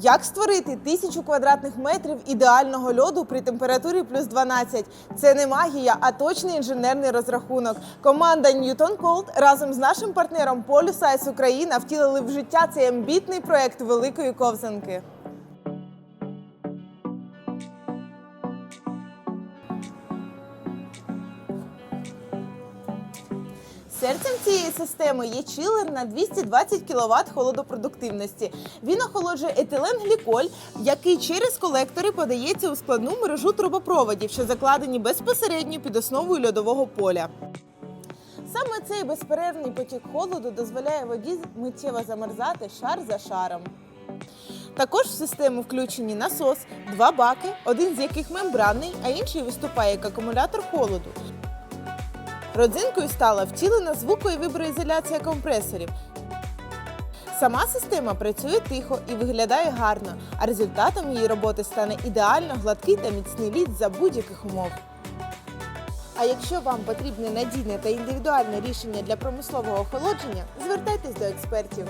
Як створити тисячу квадратних метрів ідеального льоду при температурі плюс 12? Це не магія, а точний інженерний розрахунок. Команда Newton Cold разом з нашим партнером Polyscience Україна втілили в життя цей амбітний проект великої ковзанки. Серцем цієї системи є чилер на 220 кВт холодопродуктивності. Він охолоджує етиленгліколь, який через колектори подається у складну мережу трубопроводів, що закладені безпосередньо під основою льодового поля. Саме цей безперервний потік холоду дозволяє воді миттєво замерзати шар за шаром. Також в систему включені насос, два баки, один з яких мембранний, а інший виступає як акумулятор холоду. Родзинкою стала втілена звуко- і виброізоляція компресорів. Сама система працює тихо і виглядає гарно, а результатом її роботи стане ідеально гладкий та міцний лід за будь-яких умов. А якщо вам потрібне надійне та індивідуальне рішення для промислового охолодження, звертайтесь до експертів.